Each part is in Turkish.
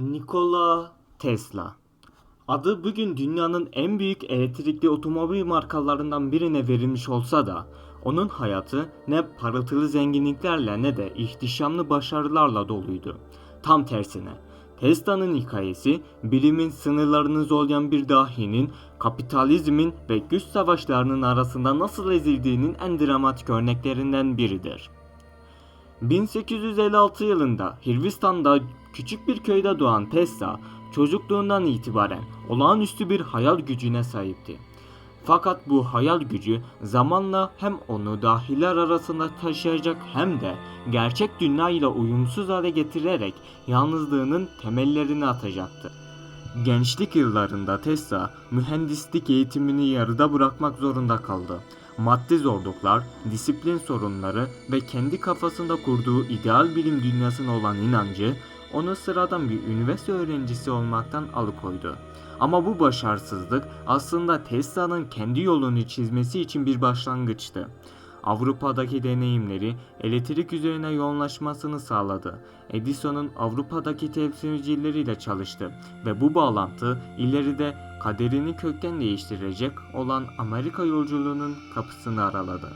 Nikola Tesla. Adı bugün dünyanın en büyük elektrikli otomobil markalarından birine verilmiş olsa da onun hayatı ne parıltılı zenginliklerle ne de ihtişamlı başarılarla doluydu. Tam tersine Tesla'nın hikayesi bilimin sınırlarını zorlayan bir dahinin kapitalizmin ve güç savaşlarının arasında nasıl ezildiğinin en dramatik örneklerinden biridir. 1856 yılında Hırvatistan'da küçük bir köyde doğan Tesla çocukluğundan itibaren olağanüstü bir hayal gücüne sahipti. Fakat bu hayal gücü zamanla hem onu dahiller arasında taşıyacak hem de gerçek dünya ile uyumsuz hale getirerek yalnızlığının temellerini atacaktı. Gençlik yıllarında Tesla mühendislik eğitimini yarıda bırakmak zorunda kaldı. Maddi zorluklar, disiplin sorunları ve kendi kafasında kurduğu ideal bilim dünyasına olan inancı onu sıradan bir üniversite öğrencisi olmaktan alıkoydu. Ama bu başarısızlık aslında Tesla'nın kendi yolunu çizmesi için bir başlangıçtı. Avrupa'daki deneyimleri elektrik üzerine yoğunlaşmasını sağladı. Edison'un Avrupa'daki temsilcileriyle çalıştı ve bu bağlantı ileride kaderini kökten değiştirecek olan Amerika yolculuğunun kapısını araladı.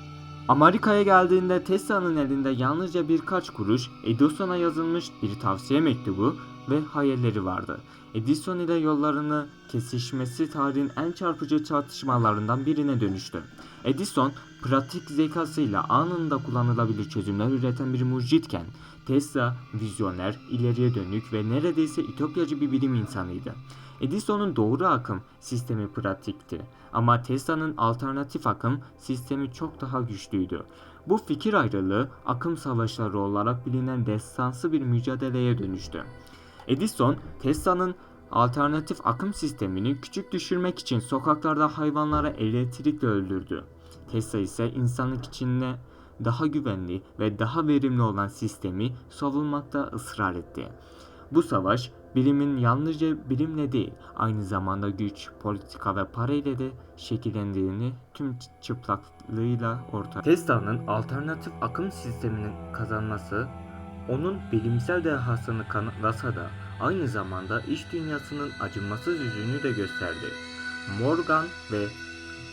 Amerika'ya geldiğinde Tesla'nın elinde yalnızca birkaç kuruş Edison'a yazılmış bir tavsiye mektubu ve hayalleri vardı. Edison ile yollarını kesişmesi tarihin en çarpıcı tartışmalarından birine dönüştü. Edison, pratik zekasıyla anında kullanılabilir çözümler üreten bir mucitken, Tesla vizyoner, ileriye dönük ve neredeyse ütopyacı bir bilim insanıydı. Edison'un doğru akım sistemi pratikti ama Tesla'nın alternatif akım sistemi çok daha güçlüydü. Bu fikir ayrılığı akım savaşları olarak bilinen destansı bir mücadeleye dönüştü. Edison, Tesla'nın alternatif akım sistemini küçük düşürmek için sokaklarda hayvanlara elektrikle öldürdü. Tesla ise insanlık içinde daha güvenli ve daha verimli olan sistemi savunmakta ısrar etti. Bu savaş bilimin yalnızca bilimle değil aynı zamanda güç, politika ve para ile de şekillendiğini tüm çıplaklığıyla ortaya. Tesla'nın alternatif akım sisteminin kazanması onun bilimsel dehasını kanıtlasa da aynı zamanda iş dünyasının acımasız yüzünü de gösterdi. Morgan ve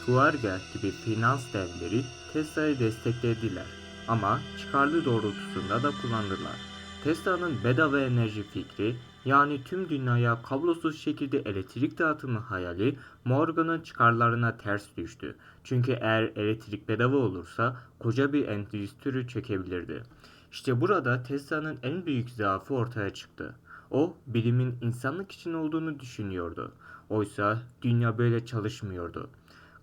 Tuarga gibi finans devleri Tesla'yı desteklediler ama çıkarlı doğrultusunda da kullandılar. Tesla'nın bedava enerji fikri yani tüm dünyaya kablosuz şekilde elektrik dağıtımı hayali Morgan'ın çıkarlarına ters düştü. Çünkü eğer elektrik bedava olursa koca bir endüstri çökebilirdi. İşte burada Tesla'nın en büyük zaafı ortaya çıktı. O bilimin insanlık için olduğunu düşünüyordu. Oysa dünya böyle çalışmıyordu.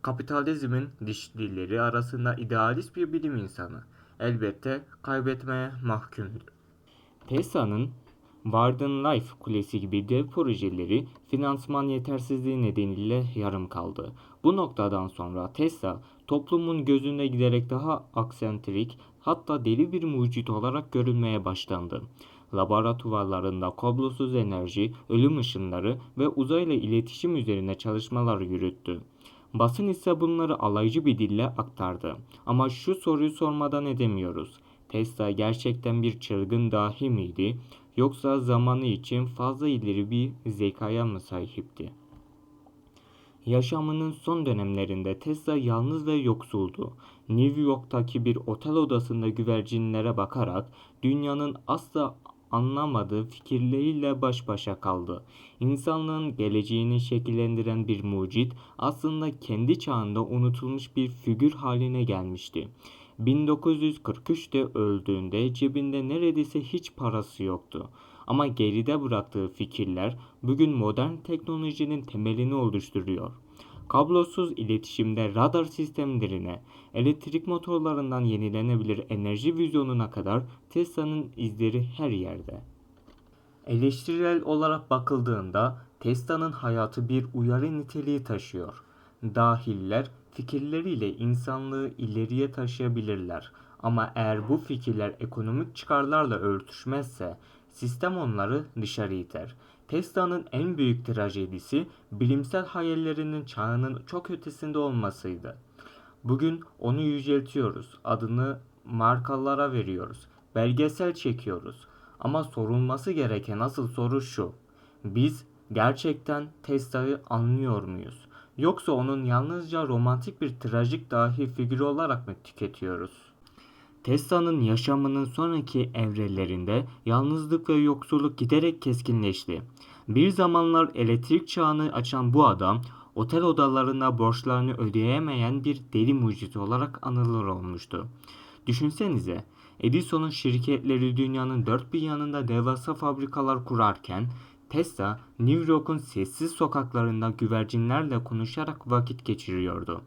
Kapitalizmin dişlileri arasında idealist bir bilim insanı elbette kaybetmeye mahkumdu. Tesla'nın Warden Life Kulesi gibi dev projeleri finansman yetersizliği nedeniyle yarım kaldı. Bu noktadan sonra Tesla toplumun gözünde giderek daha aksentrik hatta deli bir mucit olarak görülmeye başlandı. Laboratuvarlarında kablosuz enerji, ölüm ışınları ve uzayla iletişim üzerine çalışmalar yürüttü. Basın ise bunları alaycı bir dille aktardı. Ama şu soruyu sormadan edemiyoruz. Tesla gerçekten bir çılgın dahi miydi yoksa zamanı için fazla ileri bir zekaya mı sahipti? Yaşamının son dönemlerinde Tesla yalnız ve yoksuldu. New York'taki bir otel odasında güvercinlere bakarak dünyanın asla anlamadığı fikirleriyle baş başa kaldı. İnsanlığın geleceğini şekillendiren bir mucit aslında kendi çağında unutulmuş bir figür haline gelmişti. 1943'te öldüğünde cebinde neredeyse hiç parası yoktu. Ama geride bıraktığı fikirler bugün modern teknolojinin temelini oluşturuyor. Kablosuz iletişimde radar sistemlerine, elektrik motorlarından yenilenebilir enerji vizyonuna kadar Tesla'nın izleri her yerde. Eleştirel olarak bakıldığında Tesla'nın hayatı bir uyarı niteliği taşıyor. Dahiller fikirleriyle insanlığı ileriye taşıyabilirler ama eğer bu fikirler ekonomik çıkarlarla örtüşmezse sistem onları dışarı iter. Tesla'nın en büyük trajedisi bilimsel hayallerinin çağının çok ötesinde olmasıydı. Bugün onu yüceltiyoruz, adını markalara veriyoruz, belgesel çekiyoruz. Ama sorulması gereken asıl soru şu. Biz gerçekten Tesla'yı anlıyor muyuz? Yoksa onun yalnızca romantik bir trajik dahi figürü olarak mı tüketiyoruz? Tesla'nın yaşamının sonraki evrelerinde yalnızlık ve yoksulluk giderek keskinleşti. Bir zamanlar elektrik çağını açan bu adam, otel odalarında borçlarını ödeyemeyen bir deli mucidi olarak anılır olmuştu. Düşünsenize, Edison'un şirketleri dünyanın dört bir yanında devasa fabrikalar kurarken, Tesla, New York'un sessiz sokaklarında güvercinlerle konuşarak vakit geçiriyordu.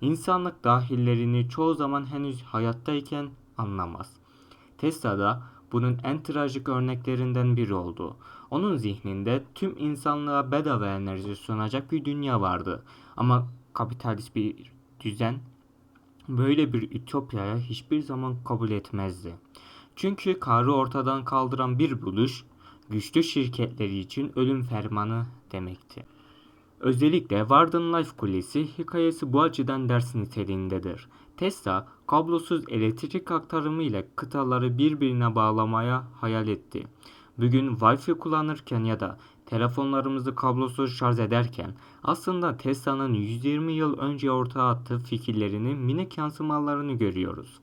İnsanlık dahillerini çoğu zaman henüz hayattayken anlamaz. Tesla da bunun en trajik örneklerinden biri oldu. Onun zihninde tüm insanlığa bedava enerji sunacak bir dünya vardı. Ama kapitalist bir düzen böyle bir ütopyaya hiçbir zaman kabul etmezdi. Çünkü karı ortadan kaldıran bir buluş güçlü şirketleri için ölüm fermanı demekti. Özellikle Warden Life Kulesi hikayesi bu açıdan ders niteliğindedir. Tesla, kablosuz elektrik aktarımı ile kıtaları birbirine bağlamaya hayal etti. Bugün Wi-Fi kullanırken ya da telefonlarımızı kablosuz şarj ederken aslında Tesla'nın 120 yıl önce ortaya attığı fikirlerinin minik yansımalarını görüyoruz.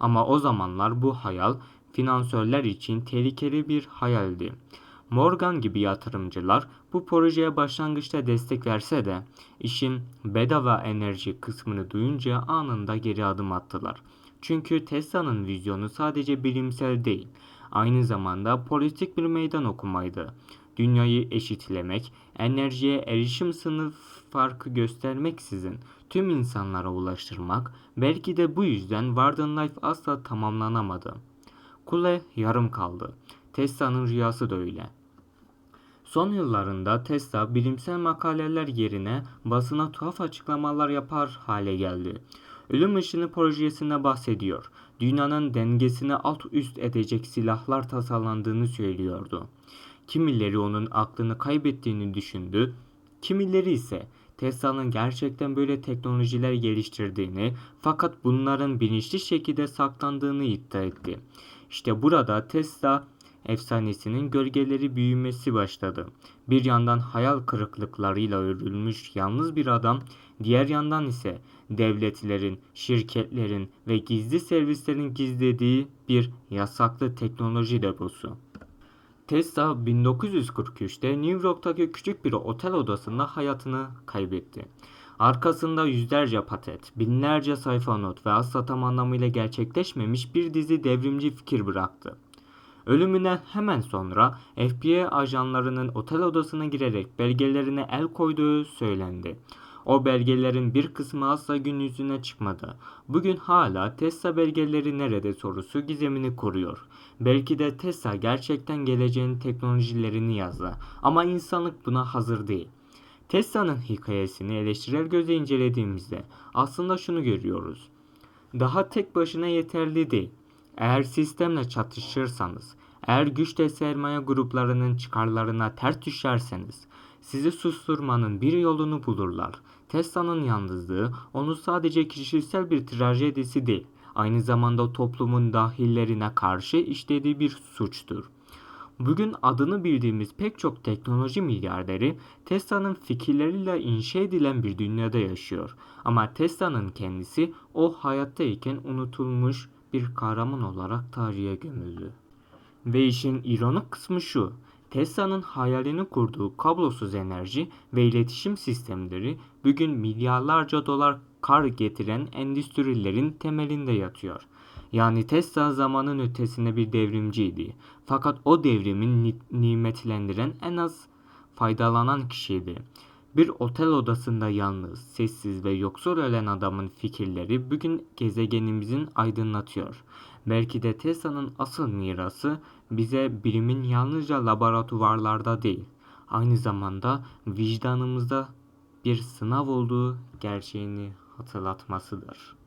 Ama o zamanlar bu hayal finansörler için tehlikeli bir hayaldi. Morgan gibi yatırımcılar bu projeye başlangıçta destek verse de işin bedava enerji kısmını duyunca anında geri adım attılar. Çünkü Tesla'nın vizyonu sadece bilimsel değil, aynı zamanda politik bir meydan okumaydı. Dünyayı eşitlemek, enerjiye erişim sınıf farkı göstermeksizin tüm insanlara ulaştırmak, belki de bu yüzden Warden Life asla tamamlanamadı. Kule yarım kaldı. Tesla'nın rüyası da öyle. Son yıllarında Tesla bilimsel makaleler yerine basına tuhaf açıklamalar yapar hale geldi. Ölüm ışını projesinde bahsediyor. Dünyanın dengesini alt üst edecek silahlar tasarlandığını söylüyordu. Kimileri onun aklını kaybettiğini düşündü, kimileri ise Tesla'nın gerçekten böyle teknolojiler geliştirdiğini fakat bunların bilinçli şekilde saklandığını iddia etti. İşte burada Tesla efsanesinin gölgeleri büyümesi başladı. Bir yandan hayal kırıklıklarıyla örülmüş yalnız bir adam, diğer yandan ise devletlerin, şirketlerin ve gizli servislerin gizlediği bir yasaklı teknoloji deposu. Tesla 1943'te New York'taki küçük bir otel odasında hayatını kaybetti. Arkasında yüzlerce patent, binlerce sayfa not ve asla tam anlamıyla gerçekleşmemiş bir dizi devrimci fikir bıraktı. Ölümünden hemen sonra FBI ajanlarının otel odasına girerek belgelerine el koyduğu söylendi. O belgelerin bir kısmı asla gün yüzüne çıkmadı. Bugün hala Tesla belgeleri nerede sorusu gizemini koruyor. Belki de Tesla gerçekten geleceğin teknolojilerini yazdı ama insanlık buna hazır değil. Tesla'nın hikayesini eleştirel gözle incelediğimizde aslında şunu görüyoruz. Daha tek başına yeterli değil. Eğer sistemle çatışırsanız, eğer güçle sermaye gruplarının çıkarlarına ters düşerseniz, sizi susturmanın bir yolunu bulurlar. Tesla'nın yalnızlığı onu sadece kişisel bir trajedisi değil, aynı zamanda toplumun dahillerine karşı işlediği bir suçtur. Bugün adını bildiğimiz pek çok teknoloji milyarderi Tesla'nın fikirleriyle inşa edilen bir dünyada yaşıyor. Ama Tesla'nın kendisi o hayattayken unutulmuş bir kahraman olarak tarihe gömüldü. Ve işin ironik kısmı şu. Tesla'nın hayalini kurduğu kablosuz enerji ve iletişim sistemleri bugün milyarlarca dolar kar getiren endüstrilerin temelinde yatıyor. Yani Tesla zamanın ötesinde bir devrimciydi. Fakat o devrimin nimetlendiren en az faydalanan kişiydi. Bir otel odasında yalnız, sessiz ve yoksul ölen adamın fikirleri bugün gezegenimizin aydınlatıyor. Belki de Tesla'nın asıl mirası bize bilimin yalnızca laboratuvarlarda değil, aynı zamanda vicdanımızda bir sınav olduğu gerçeğini hatırlatmasıdır.